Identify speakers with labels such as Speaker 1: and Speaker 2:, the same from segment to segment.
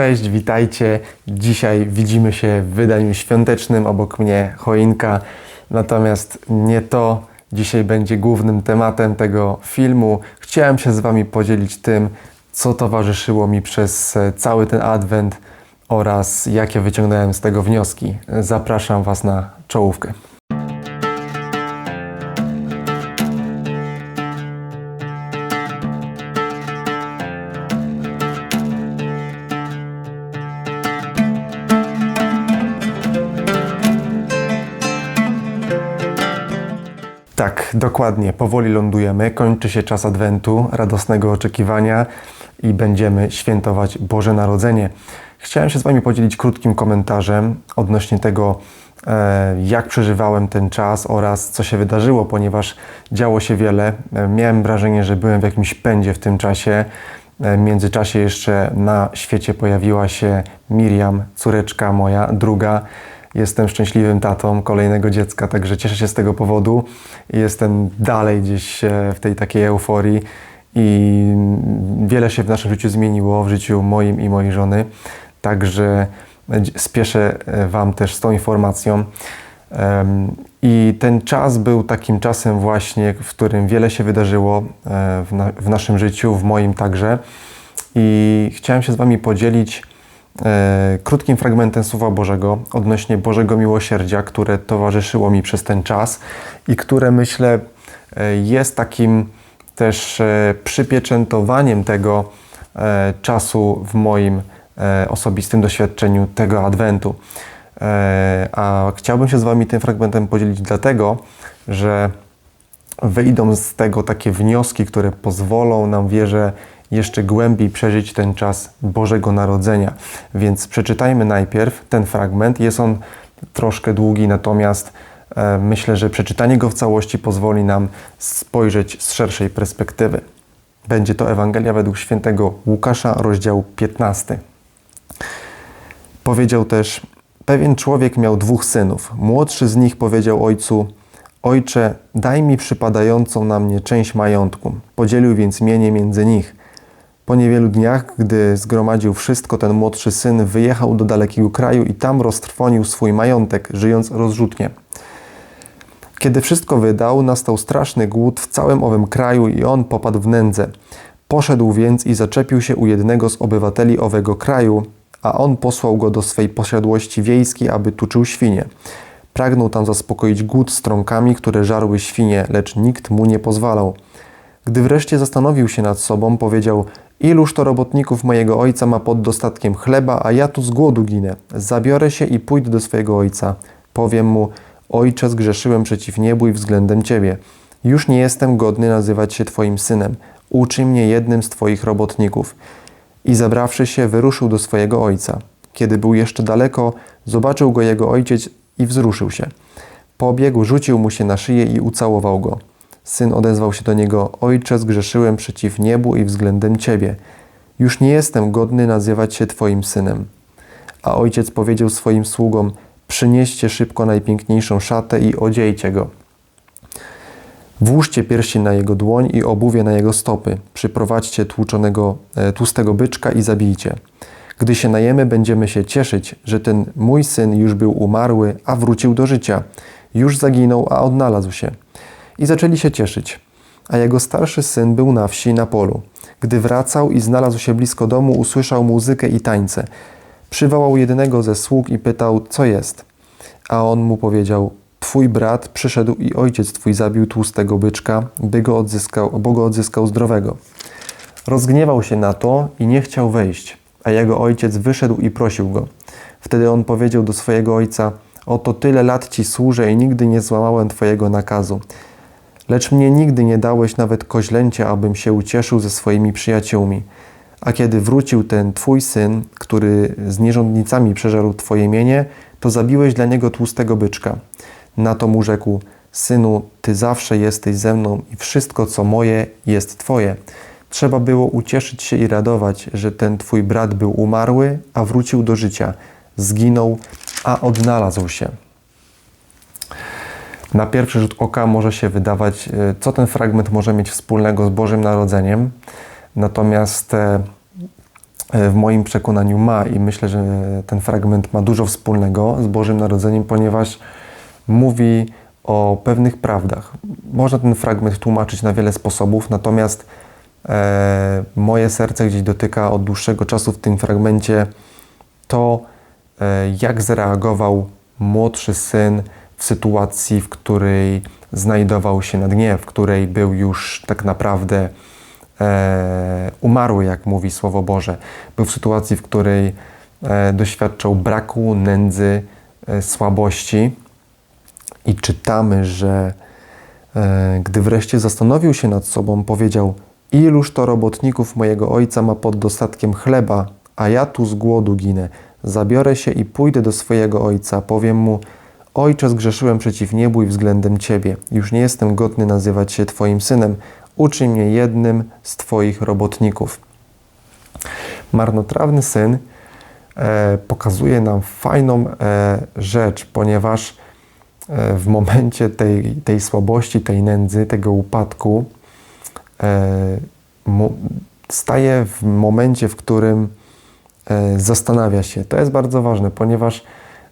Speaker 1: Cześć, witajcie. Dzisiaj widzimy się w wydaniu świątecznym, obok mnie choinka. Natomiast nie to dzisiaj będzie głównym tematem tego filmu. Chciałem się z Wami podzielić tym, co towarzyszyło mi przez e, cały ten adwent oraz jakie wyciągnąłem z tego wnioski. Zapraszam Was na czołówkę. Dokładnie. Powoli lądujemy. Kończy się czas Adwentu, radosnego oczekiwania i będziemy świętować Boże Narodzenie. Chciałem się z Wami podzielić krótkim komentarzem odnośnie tego, e, jak przeżywałem ten czas oraz co się wydarzyło, ponieważ działo się wiele. E, Miałem wrażenie, że byłem w jakimś pędzie w tym czasie. E, W międzyczasie jeszcze na świecie pojawiła się Miriam, córeczka moja, druga. Jestem szczęśliwym tatą kolejnego dziecka, także cieszę się z tego powodu. Jestem dalej gdzieś e, w tej takiej euforii i wiele się w naszym życiu zmieniło, w życiu moim i mojej żony. Także dzi- spieszę e, Wam też z tą informacją. I ten czas był takim czasem właśnie, w którym wiele się wydarzyło e, w, na, w naszym życiu, w moim także. I chciałem się z Wami podzielić e, krótkim fragmentem Słowa Bożego odnośnie Bożego miłosierdzia, które towarzyszyło mi przez ten czas i które myślę e, jest takim też e, przypieczętowaniem tego e, czasu w moim e, osobistym doświadczeniu tego Adwentu. E, A chciałbym się z Wami tym fragmentem podzielić dlatego, że wyjdą z tego takie wnioski, które pozwolą nam, wierzę, jeszcze głębiej przeżyć ten czas Bożego Narodzenia. Więc przeczytajmy najpierw ten fragment. Jest on troszkę długi, natomiast e, myślę, że przeczytanie go w całości pozwoli nam spojrzeć z szerszej perspektywy. Będzie to Ewangelia według świętego Łukasza, rozdział 15. Powiedział też: Pewien człowiek miał dwóch synów. Młodszy z nich powiedział ojcu: Ojcze, daj mi przypadającą na mnie część majątku. Podzielił więc mienie między nich. Po niewielu dniach, gdy zgromadził wszystko, ten młodszy syn wyjechał do dalekiego kraju i tam roztrwonił swój majątek, żyjąc rozrzutnie. Kiedy wszystko wydał, nastał straszny głód w całym owym kraju i on popadł w nędzę. Poszedł więc i zaczepił się u jednego z obywateli owego kraju, a on posłał go do swej posiadłości wiejskiej, aby tuczył świnie. Pragnął tam zaspokoić głód strąkami, które żarły świnie, lecz nikt mu nie pozwalał. Gdy wreszcie zastanowił się nad sobą, powiedział: Iluż to robotników mojego ojca ma pod dostatkiem chleba, a ja tu z głodu ginę. Zabiorę się i pójdę do swojego ojca. Powiem mu: Ojcze, zgrzeszyłem przeciw niebu i względem ciebie. Już nie jestem godny nazywać się twoim synem. Uczyń mnie jednym z twoich robotników. I zabrawszy się, wyruszył do swojego ojca. Kiedy był jeszcze daleko, zobaczył go jego ojciec i wzruszył się. Pobiegł, rzucił mu się na szyję i ucałował go. Syn odezwał się do niego: Ojcze, zgrzeszyłem przeciw niebu i względem ciebie. Już nie jestem godny nazywać się twoim synem. A ojciec powiedział swoim sługom: Przynieście szybko najpiękniejszą szatę i odziejcie go. Włóżcie pierścień na jego dłoń i obuwie na jego stopy. Przyprowadźcie tłuczonego, e, tłustego byczka i zabijcie. Gdy się najemy, będziemy się cieszyć, że ten mój syn już był umarły, a wrócił do życia. Już zaginął, a odnalazł się. I zaczęli się cieszyć. A jego starszy syn był na wsi na polu. Gdy wracał i znalazł się blisko domu, usłyszał muzykę i tańce. Przywołał jednego ze sług i pytał, co jest. A on mu powiedział: Twój brat przyszedł i ojciec twój zabił tłustego byczka, by go odzyskał, bo go odzyskał zdrowego. Rozgniewał się na to i nie chciał wejść, a jego ojciec wyszedł i prosił go. Wtedy on powiedział do swojego ojca: Oto tyle lat ci służę i nigdy nie złamałem twojego nakazu. Lecz mnie nigdy nie dałeś nawet koźlęcia, abym się ucieszył ze swoimi przyjaciółmi. A kiedy wrócił ten twój syn, który z nierządnicami przeżarł twoje mienie, to zabiłeś dla niego tłustego byczka. Na to mu rzekł: Synu, ty zawsze jesteś ze mną i wszystko, co moje, jest twoje. Trzeba było ucieszyć się i radować, że ten twój brat był umarły, a wrócił do życia. Zginął, a odnalazł się. Na pierwszy rzut oka może się wydawać, e, co ten fragment może mieć wspólnego z Bożym Narodzeniem. Natomiast e, e, w moim przekonaniu ma i myślę, że ten fragment ma dużo wspólnego z Bożym Narodzeniem, ponieważ mówi o pewnych prawdach. Można ten fragment tłumaczyć na wiele sposobów, natomiast e, moje serce gdzieś dotyka od dłuższego czasu w tym fragmencie to, e, jak zareagował młodszy syn w sytuacji, w której znajdował się na dnie, w której był już tak naprawdę e, umarły, jak mówi Słowo Boże. Był w sytuacji, w której e, doświadczał braku, nędzy, e, słabości. I czytamy, że e, gdy wreszcie zastanowił się nad sobą, powiedział: Iluż to robotników mojego ojca ma pod dostatkiem chleba, a ja tu z głodu ginę. Zabiorę się i pójdę do swojego ojca. Powiem mu: Ojcze, zgrzeszyłem przeciw niebu i względem Ciebie. Już nie jestem godny nazywać się Twoim synem. Uczyń mnie jednym z Twoich robotników. Marnotrawny syn e, pokazuje nam fajną e, rzecz, ponieważ e, w momencie tej, tej słabości, tej nędzy, tego upadku, e, mu, staje w momencie, w którym e, zastanawia się. To jest bardzo ważne, ponieważ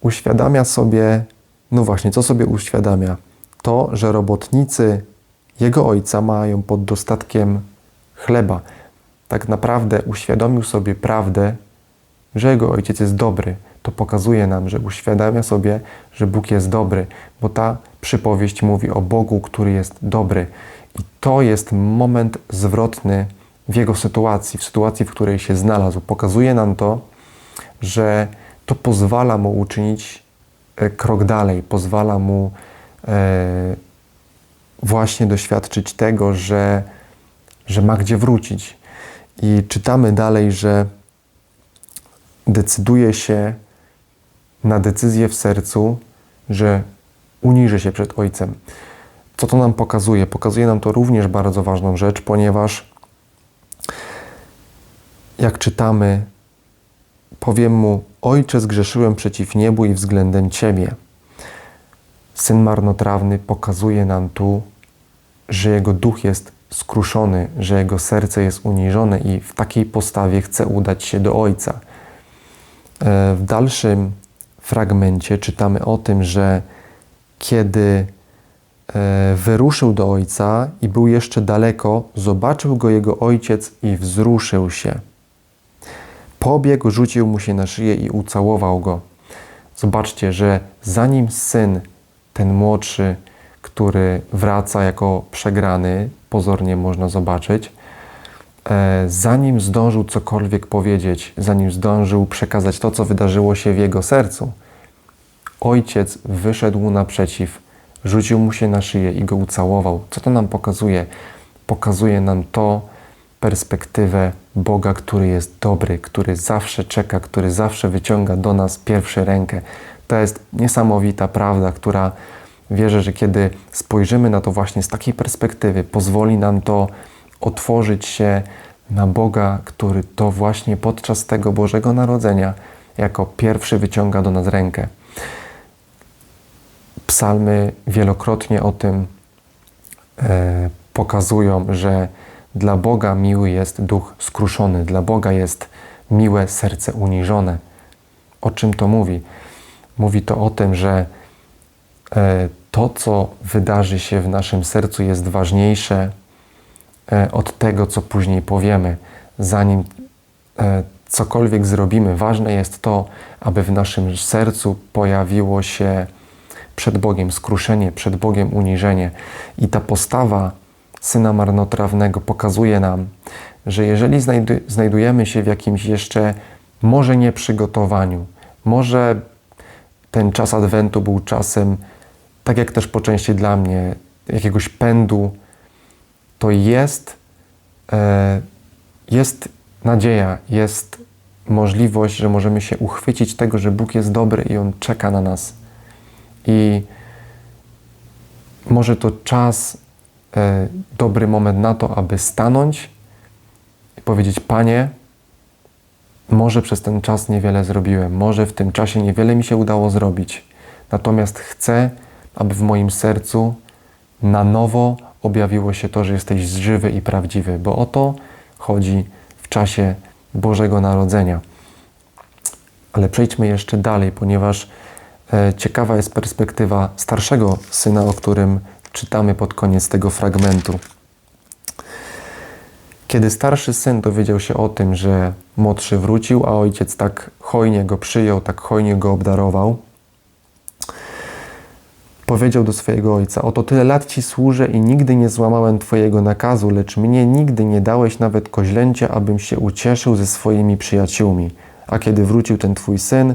Speaker 1: uświadamia sobie no właśnie, co sobie uświadamia? To, że robotnicy jego ojca mają pod dostatkiem chleba. Tak naprawdę uświadomił sobie prawdę, że jego ojciec jest dobry. To pokazuje nam, że uświadamia sobie, że Bóg jest dobry, bo ta przypowieść mówi o Bogu, który jest dobry. I to jest moment zwrotny w jego sytuacji, w sytuacji, w której się znalazł. Pokazuje nam to, że to pozwala mu uczynić krok dalej, pozwala mu e, właśnie doświadczyć tego, że, że ma gdzie wrócić. I czytamy dalej, że decyduje się na decyzję w sercu, że uniży się przed Ojcem. Co to nam pokazuje? Pokazuje nam to również bardzo ważną rzecz, ponieważ jak czytamy, powiem mu: Ojcze, zgrzeszyłem przeciw niebu i względem Ciebie. Syn marnotrawny pokazuje nam tu, że jego duch jest skruszony, że jego serce jest uniżone i w takiej postawie chce udać się do Ojca. E, w dalszym fragmencie czytamy o tym, że kiedy e, wyruszył do Ojca i był jeszcze daleko, zobaczył go jego ojciec i wzruszył się. Pobiegł, rzucił mu się na szyję i ucałował go. Zobaczcie, że zanim syn, ten młodszy, który wraca jako przegrany, pozornie można zobaczyć, e, zanim zdążył cokolwiek powiedzieć, zanim zdążył przekazać to, co wydarzyło się w jego sercu, ojciec wyszedł naprzeciw, rzucił mu się na szyję i go ucałował. Co to nam pokazuje? Pokazuje nam to, perspektywę Boga, który jest dobry, który zawsze czeka, który zawsze wyciąga do nas pierwszą rękę. To jest niesamowita prawda, która wierzę, że kiedy spojrzymy na to właśnie z takiej perspektywy, pozwoli nam to otworzyć się na Boga, który to właśnie podczas tego Bożego Narodzenia jako pierwszy wyciąga do nas rękę. Psalmy wielokrotnie o tym e, pokazują, że dla Boga miły jest duch skruszony, dla Boga jest miłe serce uniżone. O czym to mówi? Mówi to o tym, że e, to, co wydarzy się w naszym sercu, jest ważniejsze e, od tego, co później powiemy. Zanim e, cokolwiek zrobimy, ważne jest to, aby w naszym sercu pojawiło się przed Bogiem skruszenie, przed Bogiem uniżenie. I ta postawa syna marnotrawnego pokazuje nam, że jeżeli znajdujemy się w jakimś jeszcze może nieprzygotowaniu, może ten czas Adwentu był czasem, tak jak też po części dla mnie, jakiegoś pędu, to jest, e, jest nadzieja, jest możliwość, że możemy się uchwycić tego, że Bóg jest dobry i On czeka na nas. I może to czas dobry moment na to, aby stanąć i powiedzieć: Panie, może przez ten czas niewiele zrobiłem, może w tym czasie niewiele mi się udało zrobić, natomiast chcę, aby w moim sercu na nowo objawiło się to, że jesteś żywy i prawdziwy, bo o to chodzi w czasie Bożego Narodzenia. Ale przejdźmy jeszcze dalej, ponieważ e, ciekawa jest perspektywa starszego syna, o którym czytamy pod koniec tego fragmentu. Kiedy starszy syn dowiedział się o tym, że młodszy wrócił, a ojciec tak hojnie go przyjął, tak hojnie go obdarował, powiedział do swojego ojca: Oto tyle lat ci służę i nigdy nie złamałem twojego nakazu, lecz mnie nigdy nie dałeś nawet koźlęcia, abym się ucieszył ze swoimi przyjaciółmi. A kiedy wrócił ten twój syn,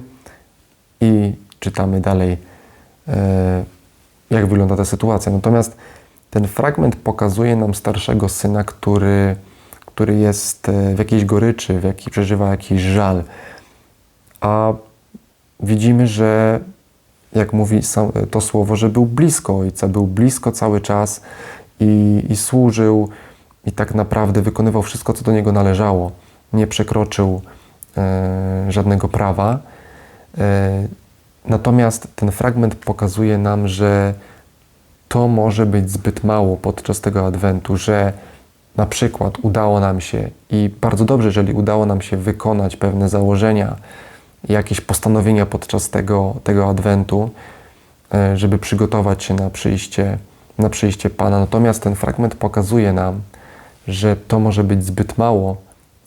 Speaker 1: i czytamy dalej, e, jak wygląda ta sytuacja. Natomiast ten fragment pokazuje nam starszego syna, który, który jest e, w jakiejś goryczy, w jakiej przeżywa jakiś żal. A widzimy, że jak mówi to słowo, że był blisko Ojca, był blisko cały czas i, i służył i tak naprawdę wykonywał wszystko, co do niego należało. Nie przekroczył e, żadnego prawa. E, natomiast ten fragment pokazuje nam, że to może być zbyt mało podczas tego adwentu, że na przykład udało nam się i bardzo dobrze, jeżeli udało nam się wykonać pewne założenia, jakieś postanowienia podczas tego, tego adwentu, e, żeby przygotować się na przyjście, na przyjście Pana. Natomiast ten fragment pokazuje nam, że to może być zbyt mało,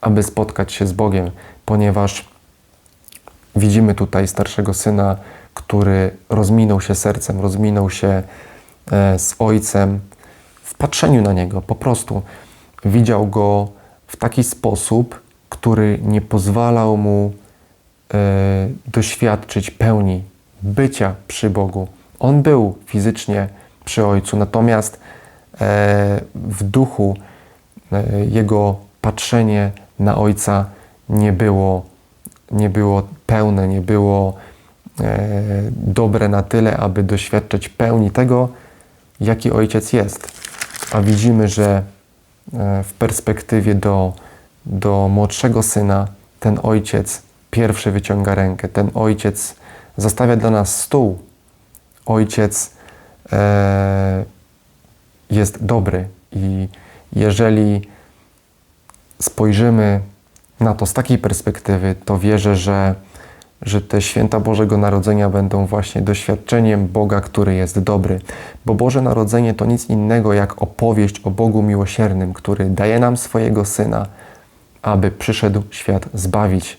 Speaker 1: aby spotkać się z Bogiem, ponieważ widzimy tutaj starszego syna, który rozminął się sercem, rozminął się e, z ojcem w patrzeniu na niego. Po prostu widział go w taki sposób, który nie pozwalał mu E, doświadczyć pełni bycia przy Bogu. On był fizycznie przy Ojcu, natomiast e, w duchu jego patrzenie na Ojca nie było, nie było pełne, nie było dobre na tyle, aby doświadczać pełni tego, jaki Ojciec jest. A widzimy, że w perspektywie do, do młodszego syna ten Ojciec pierwszy wyciąga rękę. Ten ojciec zostawia dla nas stół. Ojciec e, jest dobry i jeżeli spojrzymy na to z takiej perspektywy, to wierzę, że, że te święta Bożego Narodzenia będą właśnie doświadczeniem Boga, który jest dobry. Bo Boże Narodzenie to nic innego jak opowieść o Bogu miłosiernym, który daje nam swojego Syna, aby przyszedł świat zbawić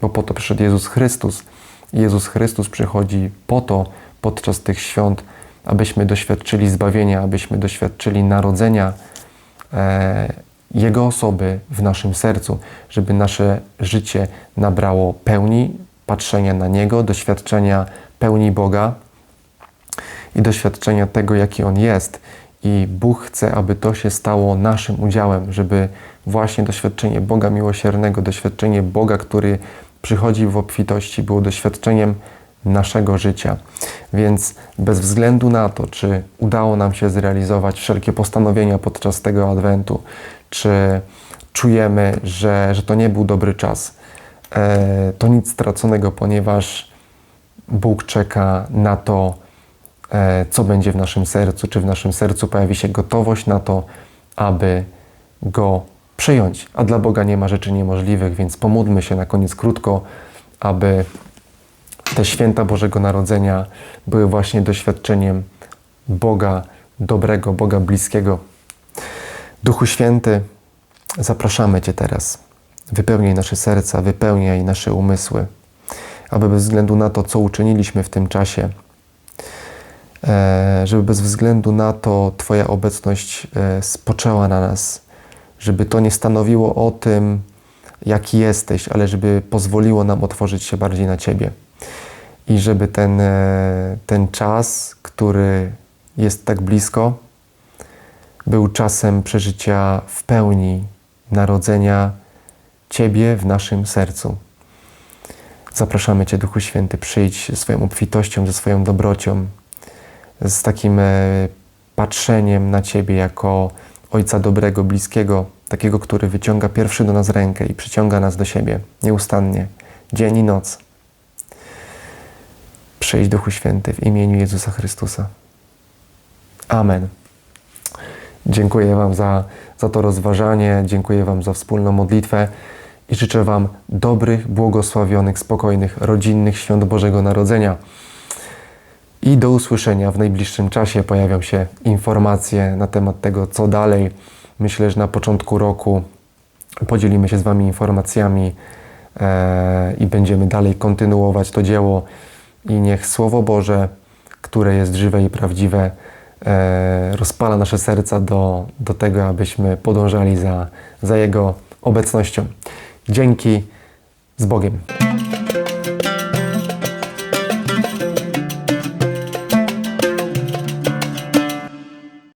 Speaker 1: bo po to przyszedł Jezus Chrystus. Jezus Chrystus przychodzi po to podczas tych świąt, abyśmy doświadczyli zbawienia, abyśmy doświadczyli narodzenia e, Jego osoby w naszym sercu, żeby nasze życie nabrało pełni patrzenia na Niego, doświadczenia pełni Boga i doświadczenia tego, jaki On jest. I Bóg chce, aby to się stało naszym udziałem, żeby właśnie doświadczenie Boga miłosiernego, doświadczenie Boga, który przychodzi w obfitości, było doświadczeniem naszego życia. Więc bez względu na to, czy udało nam się zrealizować wszelkie postanowienia podczas tego adwentu, czy czujemy, że, że to nie był dobry czas, e, to nic straconego, ponieważ Bóg czeka na to, e, co będzie w naszym sercu, czy w naszym sercu pojawi się gotowość na to, aby Go przyjąć, a dla Boga nie ma rzeczy niemożliwych, więc pomódlmy się na koniec krótko, aby te święta Bożego Narodzenia były właśnie doświadczeniem Boga dobrego, Boga bliskiego. Duchu Święty, zapraszamy Cię teraz. Wypełniaj nasze serca, wypełniaj nasze umysły, aby bez względu na to, co uczyniliśmy w tym czasie, e, żeby bez względu na to Twoja obecność e, spoczęła na nas, żeby to nie stanowiło o tym, jaki jesteś, ale żeby pozwoliło nam otworzyć się bardziej na Ciebie. I żeby ten, e, ten czas, który jest tak blisko, był czasem przeżycia w pełni narodzenia Ciebie w naszym sercu. Zapraszamy Cię, Duchu Święty, przyjdź ze swoją obfitością, ze swoją dobrocią, z takim e, patrzeniem na Ciebie jako Ojca dobrego, bliskiego, takiego, który wyciąga pierwszy do nas rękę i przyciąga nas do siebie nieustannie, dzień i noc. Przyjdź Duchu Święty w imieniu Jezusa Chrystusa. Amen. Dziękuję Wam za, za to rozważanie, dziękuję Wam za wspólną modlitwę i życzę Wam dobrych, błogosławionych, spokojnych, rodzinnych świąt Bożego Narodzenia. I do usłyszenia w najbliższym czasie. Pojawią się informacje na temat tego, co dalej. Myślę, że na początku roku podzielimy się z Wami informacjami e, i będziemy dalej kontynuować to dzieło. I niech Słowo Boże, które jest żywe i prawdziwe, e, rozpala nasze serca do, do tego, abyśmy podążali za, za Jego obecnością. Dzięki, z Bogiem.